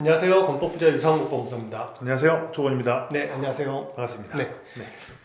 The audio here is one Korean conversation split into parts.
안녕하세요. 건법부자 유상욱 법무사입니다. 안녕하세요. 조건입니다. 네, 안녕하세요. 반갑습니다. 네.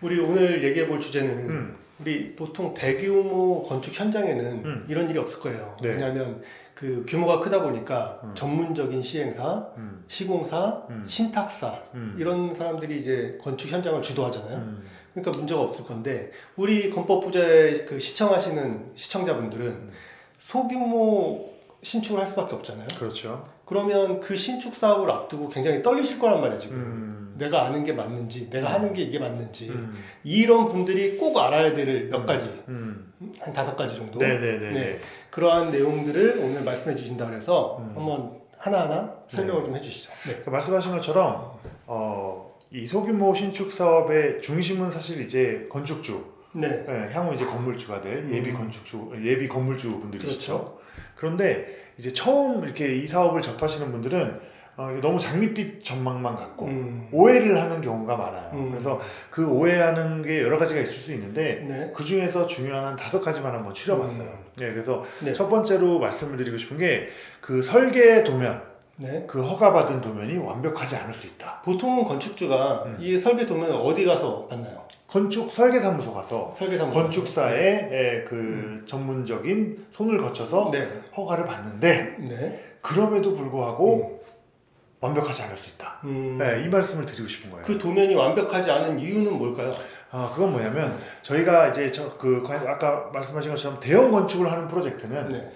우리 오늘 얘기해 볼 주제는 음, 우리 보통 대규모 건축 현장에는 음. 이런 일이 없을 거예요. 네. 왜냐하면 그 규모가 크다 보니까 음. 전문적인 시행사, 음, 시공사, 음. 신탁사 음. 이런 사람들이 이제 건축 현장을 주도하잖아요. 음, 그러니까 문제가 없을 건데 우리 건법부자의 그 시청하시는 시청자분들은 음. 소규모 신축을 할 수밖에 없잖아요. 그렇죠. 그러면 그 신축 사업을 앞두고 굉장히 떨리실 거란 말이에요 지금. 음, 내가 아는 게 맞는지, 내가 음. 하는 게 이게 맞는지 음, 이런 분들이 꼭 알아야 될몇 음. 가지, 음. 한 다섯 가지 정도. 네네네. 네. 그러한 내용들을 오늘 말씀해 주신다 그래서 음. 한번 하나하나 설명을 좀 해주시죠. 네. 그 말씀하신 것처럼 어, 이 소규모 신축 사업의 중심은 사실 이제 건축주, 네. 예, 향후 이제 건물주가 될 예비 음. 건축주, 예비 건물주 분들이시죠. 그렇죠. 그런데 이제 처음 이렇게 이 사업을 접하시는 분들은 어, 너무 장밋빛 전망만 갖고 음. 오해를 하는 경우가 많아요. 음. 그래서 그 오해하는 게 여러 가지가 있을 수 있는데 네. 그 중에서 중요한 한 다섯 가지만 한번 추려봤어요. 음. 네, 그래서 네. 첫 번째로 말씀을 드리고 싶은 게 그 설계 도면, 네. 그 허가받은 도면이 완벽하지 않을 수 있다. 보통은 건축주가 음. 이 설계 도면을 어디 가서 만나요? 건축 설계사무소 가서 설계사무소. 건축사의 에, 그 전문적인 손을 거쳐서 네. 허가를 받는데 네. 그럼에도 불구하고 완벽하지 않을 수 있다. 음. 네, 이 말씀을 드리고 싶은 거예요. 그 도면이 완벽하지 않은 이유는 뭘까요? 아, 그건 뭐냐면 저희가 이제 저 그 아까 말씀하신 것처럼 대형 건축을 하는 프로젝트는 네.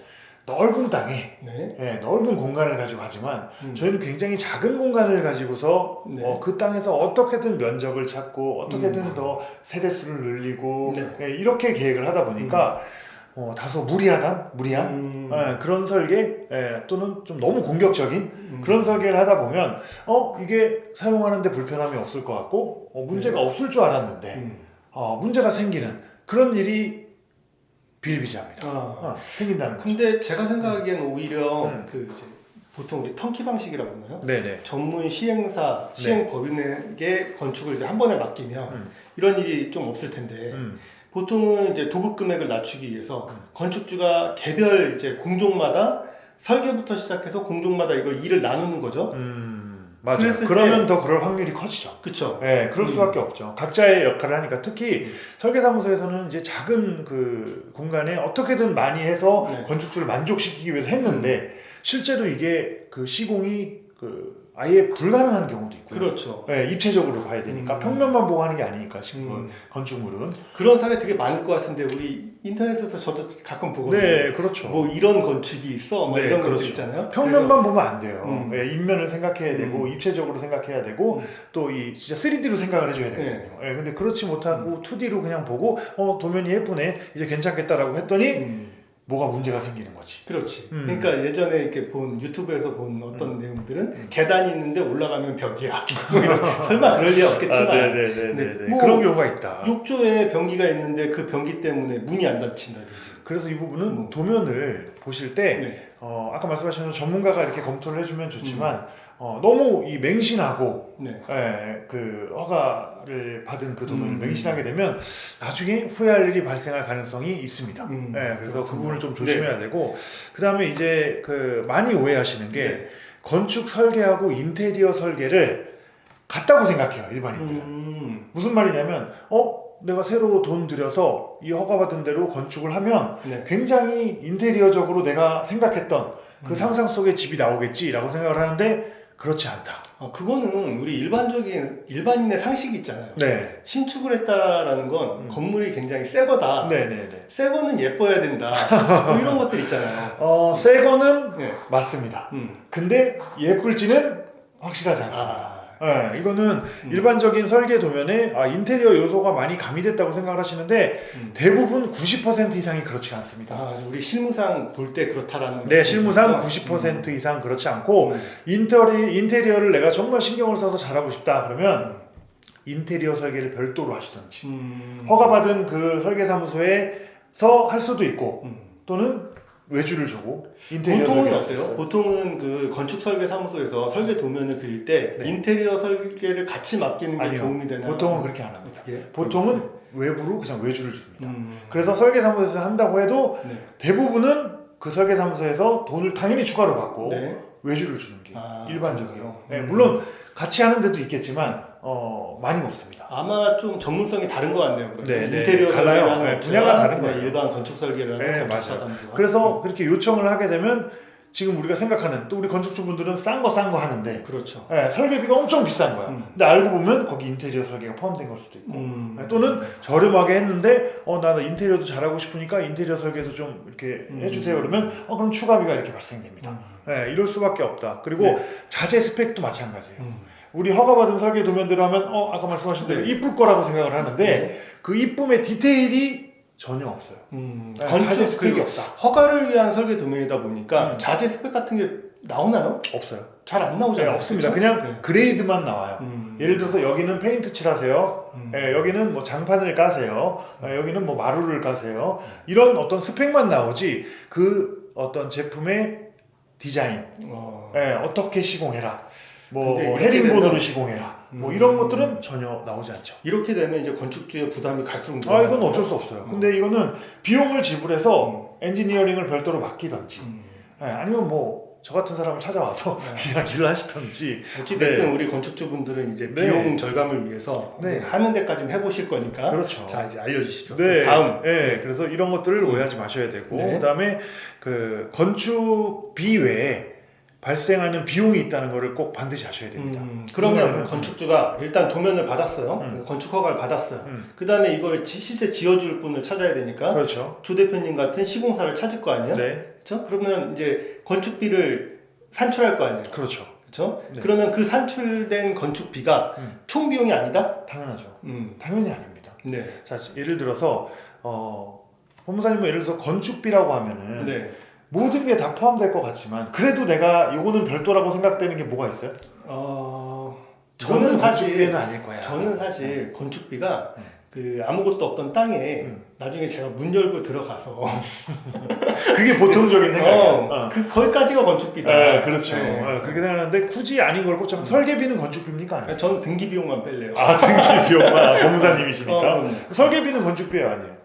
넓은 땅에 네. 예, 넓은 공간을 가지고 하지만 음. 저희는 굉장히 작은 공간을 가지고서 네. 어, 그 땅에서 어떻게든 면적을 찾고 어떻게든 음. 더 세대 수를 늘리고 네. 예, 이렇게 계획을 하다 보니까 어, 다소 무리하단 무리한 음. 예, 그런 설계 예, 또는 좀 너무 공격적인 음. 그런 설계를 하다 보면 어 이게 사용하는데 불편함이 없을 것 같고 어, 문제가 없을 줄 알았는데 음. 어, 문제가 생기는 그런 일이 비일비재합니다. 아. 어, 생긴다는 거. 근데 제가 생각하기엔 오히려 음. 그 이제 보통 우리 턴키 방식이라고 하나요? 네네. 전문 시행사, 시행법인에게 건축을 이제 한 번에 맡기면 음. 이런 일이 좀 없을 텐데 음, 보통은 이제 도급 금액을 낮추기 위해서 음. 건축주가 개별 이제 공종마다 설계부터 시작해서 공종마다 이걸 일을 나누는 거죠. 음, 맞아요. 그러면 더 그럴 확률이 커지죠. 그렇죠. 네, 그럴 음. 수밖에 없죠. 각자의 역할을 하니까 특히 음. 설계사무소에서는 이제 작은 그 공간에 어떻게든 많이 해서 네. 건축주를 만족시키기 위해서 했는데 실제로 이게 그 시공이 그 아예 불가능한 경우도 있고요. 그렇죠. 네, 입체적으로 봐야 되니까 음. 평면만 보고 하는 게 아니니까 지금 음. 건축물은. 그런 사례 되게 많을 것 같은데 우리 인터넷에서 저도 가끔 보거든요. 네, 그렇죠. 뭐 이런 건축이 있어, 뭐 네, 이런 그렇죠. 있잖아요. 평면만 보면 안 돼요. 음. 예, 인면을 생각해야 되고 음. 입체적으로 생각해야 되고 음. 또이 진짜 3D로 생각을 해줘야 되거든요. 예, 근데 그렇지 못하고 2D로 그냥 보고 어 도면이 예쁘네 이제 괜찮겠다라고 했더니 음. 뭐가 문제가 생기는 거지. 그렇지. 음. 그러니까 예전에 이렇게 본 유튜브에서 본 어떤 내용들은 음. 계단이 있는데 올라가면 벽이야. 설마 그럴 리 없겠지만 아, 네네네네. 네, 뭐 그런 경우가 있다. 욕조에 변기가 있는데 그 변기 때문에 문이 안 닫힌다든지. 그래서 이 부분은 뭐. 도면을 보실 때 네. 어, 아까 말씀하신 전문가가 이렇게 검토를 해주면 좋지만 어, 너무 이 맹신하고 네. 예, 그 허가 를 받은 그 도면을 음. 맹신하게 되면 나중에 후회할 일이 발생할 가능성이 있습니다. 음, 예, 그래서 그. 부분을 좀 조심해야 되고 그 다음에 이제 그 많이 오해하시는 게 네. 건축 설계하고 인테리어 설계를 같다고 생각해요 일반인들은. 음. 무슨 말이냐면 어 내가 새로 돈 들여서 이 허가받은 대로 건축을 하면 네. 굉장히 인테리어적으로 내가 생각했던 그 음. 상상 속의 집이 나오겠지라고 생각을 하는데 그렇지 않다. 어, 그거는 우리 일반적인 일반인의 상식이 있잖아요. 네, 신축을 했다라는 건 음. 건물이 굉장히 새 거다. 네, 네, 네. 새 거는 예뻐야 된다. 뭐 이런 것들 있잖아요. 어, 새 거는 네. 맞습니다. 음. 근데 예쁠지는 확실하지 않습니다. 아. 네, 이거는 음. 일반적인 설계 도면에 아, 인테리어 요소가 많이 가미됐다고 생각을 하시는데 음. 대부분 90% 이상이 그렇지 않습니다. 아, 우리 실무상 볼 때 그렇다라는 네, 실무상 말씀이시죠? 90% 이상 그렇지 않고 음. 인테리, 인테리어를 내가 정말 신경을 써서 잘하고 싶다 그러면 인테리어 설계를 별도로 하시든지 음. 허가받은 그 설계사무소에서 할 수도 있고 음. 또는 외주를 주고 인테리어 보통은 어때요? 있어요. 보통은 그 건축 설계 사무소에서 설계 도면을 그릴 때 네. 인테리어 설계를 같이 맡기는 게 아니요. 도움이 되나요? 보통은 그렇게 안 합니다. 어떻게? 보통은 외부로 그냥 외주를 줍니다. 음. 그래서 설계 사무소에서 한다고 해도 네. 대부분은 그 설계 사무소에서 돈을 당연히 추가로 받고 네. 외주를 주는 게 아, 일반적이에요. 네, 음. 물론 같이 하는 데도 있겠지만 어, 많이 없습니다. 아마 좀 전문성이 다른 것 같네요. 네, 네. 인테리어 달라요. 네, 업체와 분야가 다른 그냥 거예요. 일반 건축 설계를 하는 네, 건축사 맞아요. 사람들과. 그래서 그렇게 요청을 하게 되면 지금 우리가 생각하는 또 우리 건축주분들은 싼 거 싼 거 하는데 그렇죠. 예, 설계비가 엄청 비싼 거야. 음. 근데 알고 보면 거기 인테리어 설계가 포함된 걸 수도 있고 음. 예, 또는 저렴하게 했는데 어 나는 인테리어도 잘하고 싶으니까 인테리어 설계도 좀 이렇게 음. 해주세요 그러면 어 그럼 추가비가 이렇게 발생됩니다. 음. 예, 이럴 수밖에 없다. 그리고 네. 자재 스펙도 마찬가지예요. 음. 우리 허가받은 설계 도면대로 하면 어 아까 말씀하신 대로 네. 이쁠 거라고 생각을 하는데 그 이쁨의 디테일이 전혀 없어요. 음. 예, 건축 자재 스펙이 그 없다. 허가를 위한 설계 도면이다 보니까 음. 자재 스펙 같은 게 나오나요? 없어요. 잘안 네, 나오잖아요. 없습니다. 그렇죠? 그냥 네. 그레이드만 나와요. 음. 예를 들어서 여기는 페인트 칠하세요. 음. 예, 여기는 뭐 장판을 까세요. 예, 여기는 뭐 마루를 까세요. 이런 어떤 스펙만 나오지 그 어떤 제품의 디자인, 어. 예, 어떻게 시공해라. 뭐 헤링본으로 시공해라. 뭐 음. 이런 것들은 전혀 나오지 않죠. 이렇게 되면 이제 건축주의 부담이 갈수록 아 늘어나요. 이건 어쩔 수 없어요. 음. 근데 이거는 비용을 지불해서 엔지니어링을 별도로 맡기던지, 음. 예, 아니면 뭐 저 같은 사람을 찾아와서 네. 이야기를 하시던지. 어찌됐든 우리 건축주분들은 이제 네. 비용 절감을 위해서 네. 하는 데까지는 해보실 거니까 그렇죠. 자 이제 알려주십시오. 네, 다음 예, 그래서 이런 것들을 오해하지 마셔야 되고, 네. 그다음에 그 건축비 외에 발생하는 비용이 있다는 것을 꼭 반드시 아셔야 됩니다. 음, 그러면 건축주가 일단 도면을 받았어요. 음. 건축 허가를 받았어요. 음, 그 다음에 이걸 지- 실제 지어줄 분을 찾아야 되니까 그렇죠. 조 대표님 같은 시공사를 찾을 거 아니에요? 네, 그렇죠? 그러면 이제 건축비를 산출할 거 아니에요? 그렇죠. 그렇죠? 네. 그러면 그 산출된 건축비가 음. 총 비용이 아니다? 당연하죠. 음, 당연히 아닙니다. 네, 자, 예를 들어서 어, 법무사님은 예를 들어서 건축비라고 하면은 네. 모든 게 다 포함될 것 같지만 그래도 내가 이거는 별도라고 생각되는 게 뭐가 있어요? 어, 저는 사실 아닐 거야. 저는 사실 건축비가 음. 그 아무것도 없던 땅에 음. 나중에 제가 문 열고 들어가서 그게 보통적인 생각이에요. 어, 어. 그 거기까지가 건축비다. 네, 그렇죠. 네. 어, 그렇게 생각하는데 굳이 아닌 걸 꽂자면 설계비는 건축비입니까? 아니에요? 저는 등기 비용만 뺄래요. 아 등기 비용만 법무사님이시니까 어, 그럼요. 설계비는 건축비예요 아니에요?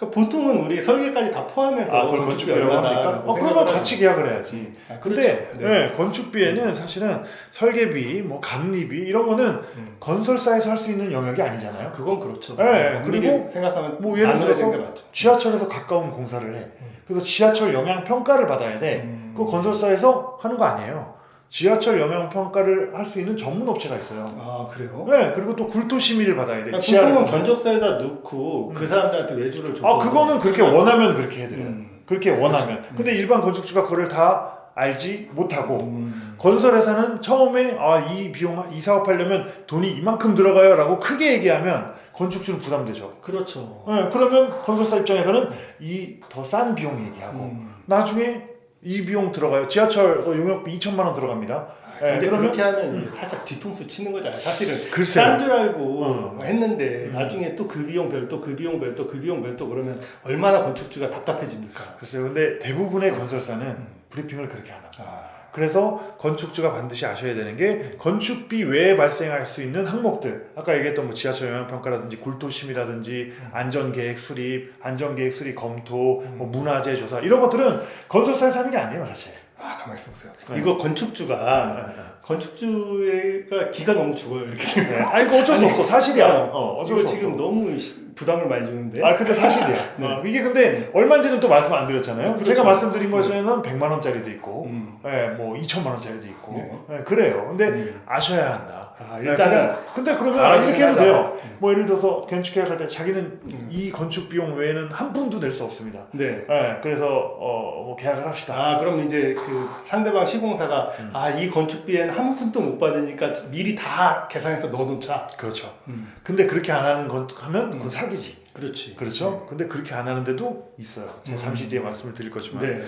그러니까 보통은 우리 설계까지 다 포함해서 아 그걸 건축비 얼마다. 어, 그러면 같이 계약을 해야지. 아, 근데 그렇죠. 네, 건축비에는 사실은 설계비, 뭐 감리비 이런 거는 음. 건설사에서 할 수 있는 영역이 아니잖아요. 그건 그렇죠. 네, 그리고 그리고 생각하면 뭐 예를 들어서. 지하철에서 가까운 공사를 해. 그래서 지하철 영향 평가를 받아야 돼. 음. 그 건설사에서 하는 거 아니에요. 지하철 영향 평가를 할 수 있는 전문 업체가 있어요. 아 그래요? 네, 그리고 또 굴토 심의를 받아야 돼. 그러니까 보면. 견적서에다 넣고 그 사람들한테 외주를 줘서 아 그거는 그렇게 원하면 그렇게 해드려요. 음. 그렇게 원하면. 그렇죠. 근데 일반 건축주가 그걸 다 알지 못하고 음. 건설회사는 처음에 아 이 비용 이 사업하려면 돈이 이만큼 들어가요라고 크게 얘기하면 건축주는 부담되죠. 그렇죠. 네, 그러면 건설사 입장에서는 이 더 싼 비용 얘기하고 음. 나중에 이 비용 들어가요. 지하철 어, 용역비 2천만 원 들어갑니다. 아, 근데 네, 그러면- 그렇게 하면 이제 살짝 뒤통수 치는 거잖아요. 사실은. 싼 줄 알고 어. 했는데 음. 나중에 또 그 비용 별도 그 비용 별도 그 비용 별도 그러면 얼마나 건축주가 답답해집니까? 글쎄요. 근데 대부분의 건설사는 브리핑을 그렇게 안 합니다. 아, 그래서 건축주가 반드시 아셔야 되는 게 건축비 외에 발생할 수 있는 항목들 아까 얘기했던 뭐 지하철 영향평가라든지 굴토심이라든지 안전계획 수립, 안전계획 수립 검토, 뭐 문화재 조사 이런 것들은 건설사에서 하는 게 아니에요 사실. 아 가만 있어 보세요. 네. 이거 건축주가 건축주가 기가 너무 죽어요 이렇게 되면. 네. 아 이거 어쩔 수 아니, 없어 사실이야. 어, 어, 어쩔 이거 수 지금 없어. 너무 시- 부담을 많이 주는데. 아 근데 사실이야. 네. 어, 이게 근데 얼마인지는 또 말씀 안 드렸잖아요. 그렇죠. 제가 말씀드린 네. 것에는 100만 원짜리도 있고, 음. 예, 뭐 2천만 원짜리도 있고, 네. 예, 그래요. 근데 음. 아셔야 한다. 아, 네, 일단은 근데 그러면 이렇게 해도. 돼요. 음. 뭐 예를 들어서 건축 계약할 때 자기는 음. 이 건축 비용 외에는 한 푼도 낼 수 없습니다. 네. 예, 그래서 어, 뭐 계약을 합시다. 아 그럼 이제 그 상대방 시공사가 음. 아 이 건축비에는 한 푼도 못 받으니까 미리 다 계산해서 넣어놓자. 그렇죠. 음. 근데 그렇게 안 하는 건 하면 그건 음. 사기지. 그렇지. 그렇죠. 근데 그렇게 안 하는데도 있어요. 제가 음. 잠시 뒤에 말씀을 드릴 거지만. 네.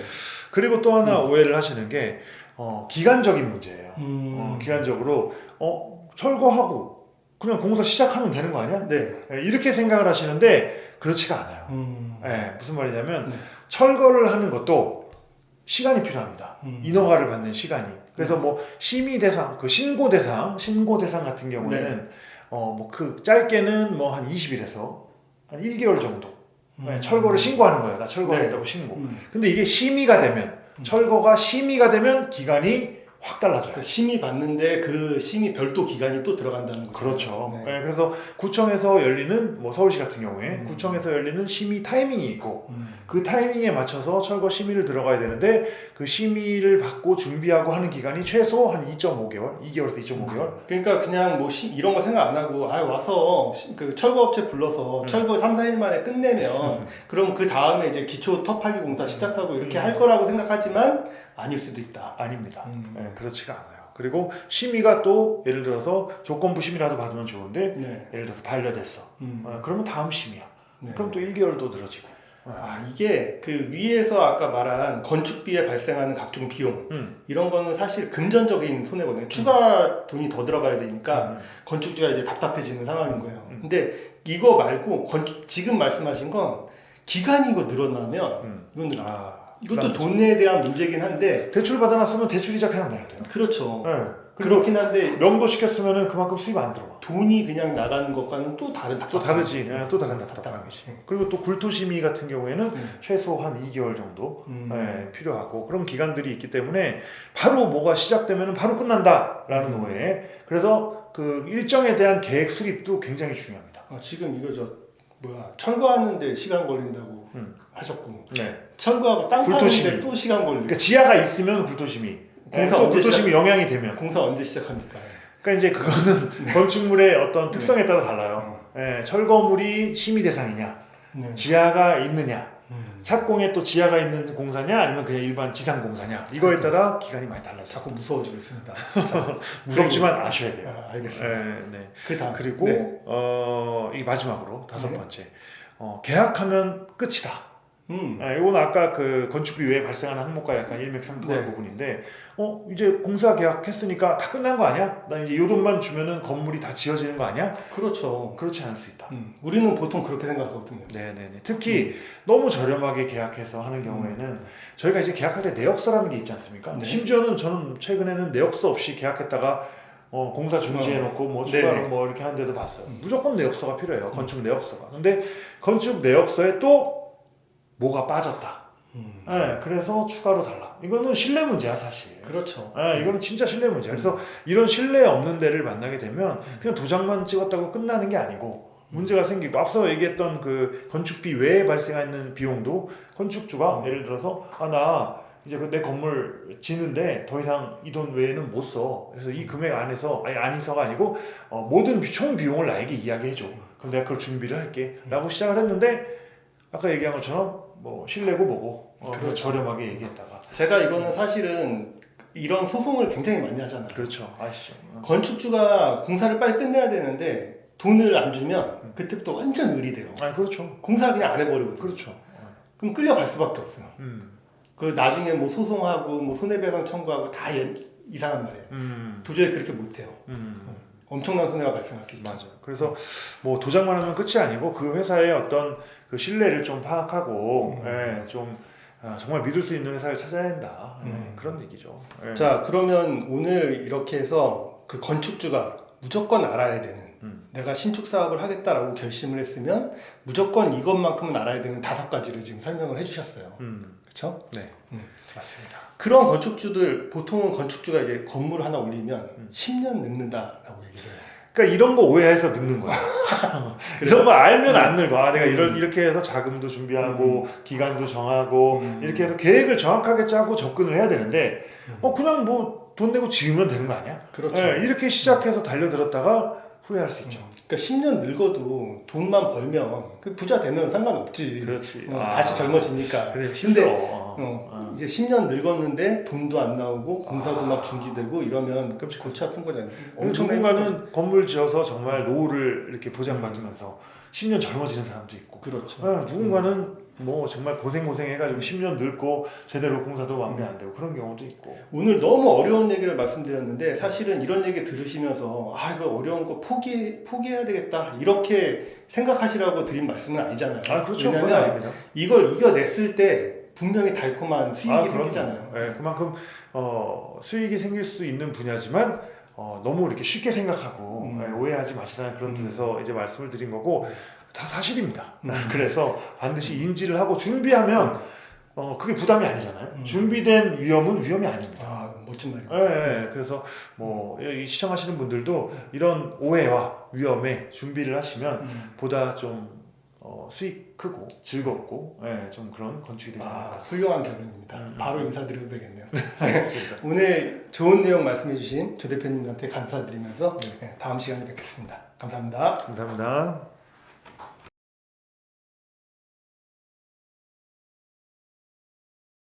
그리고 또 하나 오해를 하시는 게 어, 기간적인 문제예요. 음. 어, 기간적으로 어, 철거하고 그냥 공사 시작하면 되는 거 아니야? 네. 예, 이렇게 생각을 하시는데 그렇지가 않아요. 음. 예, 무슨 말이냐면 네. 철거를 하는 것도 시간이 필요합니다. 음. 인허가를 받는 시간이. 그래서 뭐 심의 대상, 그 신고 대상, 신고 대상 같은 경우에는 네. 어뭐 그 짧게는 뭐 한 20일에서 한 1개월 정도 예, 음. 철거를 신고하는 거예요. 나 네. 철거했다고 신고. 음. 근데 이게 심의가 되면 철거가 심의가 되면 기간이 확 달라져요. 그 심의 받는데 그 심의 별도 기간이 또 들어간다는 거죠. 그렇죠. 네. 예, 그래서 구청에서 열리는 뭐 서울시 같은 경우에 음. 구청에서 열리는 심의 타이밍이 있고 음. 그 타이밍에 맞춰서 철거 심의를 들어가야 되는데 그 심의를 받고 준비하고 하는 기간이 최소 한 2.5개월, 2개월에서 2.5개월. 그러니까 그냥 뭐 시- 이런 거 생각 안 하고 아 와서 시- 그 철거 업체 불러서 음. 철거 3, 4일 만에 끝내면 그럼 그 다음에 이제 기초 터파기 공사 시작하고 이렇게 음. 할 거라고 생각하지만 아닐 수도 있다. 아닙니다. 음. 예, 그렇지가 않아요. 그리고 심의가 또 예를 들어서 조건부 심의라도 받으면 좋은데 네. 예를 들어서 반려됐어. 음. 어, 그러면 다음 심의야. 네. 그럼 또 1개월도 늘어지고. 아 이게 그 위에서 아까 말한 건축비에 발생하는 각종 비용 음. 이런 거는 사실 금전적인 손해거든요. 추가 돈이 더 들어가야 되니까 음. 건축주가 이제 답답해지는 상황인 거예요. 음. 근데 이거 말고 건축, 지금 말씀하신 건 기간이 이거 늘어나면 음. 이건 아, 이것도 부담되죠. 돈에 대한 문제긴 한데 대출 받아놨으면 대출 이자 그냥 내야 돼요. 그렇죠. 예. 그리고 그렇긴 한데 명도 시켰으면은 그만큼 수입 안 들어와. 돈이 그냥 나가는 것과는 또 다른 또 답답함. 다르지. 예, 또 다른 답답함이지. 그리고 또 굴토심의 같은 경우에는 음. 최소 한 2개월 정도 음. 예, 필요하고 그런 기간들이 있기 때문에 바로 뭐가 시작되면 바로 끝난다라는 음. 오해에 그래서 그 일정에 대한 계획 수립도 굉장히 중요합니다. 어, 지금 이거 저 뭐야 철거하는데 시간 걸린다고 음. 하셨고 네. 철거하고 땅 불토심이. 파는데 또 시간 걸리고 그러니까 지하가 있으면 굴토심이 공사 또 언제 굴토심이 영향이 되면 공사 언제 시작합니까? 그러니까 이제 그거는 건축물의 어떤 특성에 따라 달라요. 예, 철거물이 심의 대상이냐, 네. 지하가 있느냐, 음. 착공에 또 지하가 있는 공사냐, 아니면 그냥 일반 지상 공사냐 이거에 따라 기간이 많이 달라져. 자꾸 무서워지고 있습니다. 자, 무섭지만 아셔야 돼요. 아, 알겠습니다. 예, 네. 그 다음 그리고 네. 어, 이 마지막으로 다섯 네. 번째 어, 계약하면 끝이다. 음. 예, 이건 아까 그 건축비 외에 발생하는 항목과 약간 일맥상통한 네. 부분인데, 어 이제 공사 계약했으니까 다 끝난 거 아니야? 나 이제 요 돈만 주면은 건물이 다 지어지는 거 아니야? 그렇죠. 그렇지 않을 수 있다. 음. 우리는 보통 그렇게 생각하거든요. 네네네. 특히 너무 저렴하게 계약해서 하는 경우에는 저희가 이제 계약할 때 내역서라는 게 있지 않습니까? 네. 심지어는 저는 최근에는 내역서 없이 계약했다가 어, 공사 중지해놓고 뭐 추가로 네네. 뭐 이렇게 하는 데도 봤어요. 음. 무조건 내역서가 필요해요. 건축 내역서가. 근데 건축 내역서에 또 뭐가 빠졌다. 음. 네, 그래서 추가로 달라. 이거는 신뢰 문제야 사실. 그렇죠. 네, 이거는 진짜 신뢰 문제야. 그래서 이런 신뢰 없는 데를 만나게 되면 그냥 도장만 찍었다고 끝나는 게 아니고 문제가 생기고 앞서 얘기했던 그 건축비 외에 발생하는 비용도 건축주가 음. 예를 들어서 아 나 이제 그 내 건물 지는데 더 이상 이 돈 외에는 못 써. 그래서 이 금액 안에서 아니 안에서가 아니고 어, 모든 비- 총 비용을 나에게 이야기해 줘. 그럼 내가 그걸 준비를 할게.라고 시작을 했는데 아까 얘기한 것처럼 뭐 신뢰고 뭐고 어, 그렇죠. 저렴하게 얘기했다가 제가 이거는 사실은 이런 소송을 굉장히 많이 하잖아요. 그렇죠 아시죠? 어. 건축주가 공사를 빨리 끝내야 되는데 돈을 안 주면 그때부터 완전 의리돼요. 아 그렇죠. 공사를 그냥 안 해버리거든요. 그렇죠. 어. 그럼 끌려갈 수밖에 없어요. 음. 그 나중에 뭐 소송하고 뭐 손해배상 청구하고 다 예- 이상한 말이에요. 음. 도저히 그렇게 못해요. 음. 엄청난 손해가 발생할 수 있죠. 맞아요. 그래서 뭐 도장만 하면 끝이 아니고 그 회사의 어떤 그 신뢰를 좀 파악하고 음. 예, 좀 아, 정말 믿을 수 있는 회사를 찾아야 한다. 예, 음. 그런 얘기죠. 예. 자 그러면 오늘 이렇게 해서 그 건축주가 무조건 알아야 되는 음. 내가 신축 사업을 하겠다라고 결심을 했으면 무조건 이것만큼은 알아야 되는 다섯 가지를 지금 설명을 해주셨어요. 음. 그렇죠? 네. 음. 맞습니다. 그런 건축주들 보통은 건축주가 이제 건물 하나 올리면 음. 10년 늙는다라고 얘기를 해요. 그러니까 이런 거 오해해서 늙는 거야. 이런 거 알면 안 늙어. 아, 내가 음. 이런 이렇게 해서 자금도 준비하고 기간도 정하고 음. 이렇게 해서 계획을 정확하게 짜고 접근을 해야 되는데 음. 어 그냥 뭐 돈 내고 지으면 되는 거 아니야? 그렇죠. 예, 이렇게 시작해서 달려들었다가 후회할 수 있죠. 그러니까 10년 늙어도 돈만 벌면 그 부자 되면 상관없지. 그렇지. 어, 아. 다시 젊어지니까. 그래 근데 힘들어. 어. 어, 어. 이제 10년 늙었는데 돈도 안 나오고 공사도 아. 막 중지되고 이러면 그렇지. 골치 아픈 거잖아요. 누군가는 건물 지어서 정말 노후를 이렇게 보장받으면서 10년 젊어지는 사람도 있고 그렇죠. 어, 누군가는 뭐 정말 고생 고생 해가지고 10년 늙고 제대로 공사도 마무리 안 되고 그런 경우도 있고 오늘 너무 어려운 얘기를 말씀드렸는데 사실은 이런 얘기 들으시면서 아 이거 어려운 거 포기 포기해야 되겠다 이렇게 생각하시라고 드린 말씀은 아니잖아요. 아 그렇죠 왜냐하면 이걸 이겨냈을 때 분명히 달콤한 수익이 아. 생기잖아요. 네, 그만큼 어, 수익이 생길 수 있는 분야지만 어, 너무 이렇게 쉽게 생각하고 음. 예, 오해하지 마시라는 그런 음. 뜻에서 이제 말씀을 드린 거고 다 사실입니다. 음. 그래서 반드시 인지를 하고 준비하면 어, 그게 부담이 아니잖아요. 음. 준비된 위험은 위험이 아닙니다. 아 멋진 말입니다. 예, 예. 그래서 뭐이 시청하시는 분들도 이런 오해와 위험에 준비를 하시면 음. 보다 좀 어, 수익 크고 즐겁고 예, 좀 그런 건축이 되지 아 않을까. 훌륭한 결론입니다. 음. 바로 인사드려도 되겠네요. 알겠습니다. 오늘 좋은 내용 말씀해주신 조 대표님한테 감사드리면서 네. 네, 다음 시간에 뵙겠습니다. 감사합니다. 감사합니다.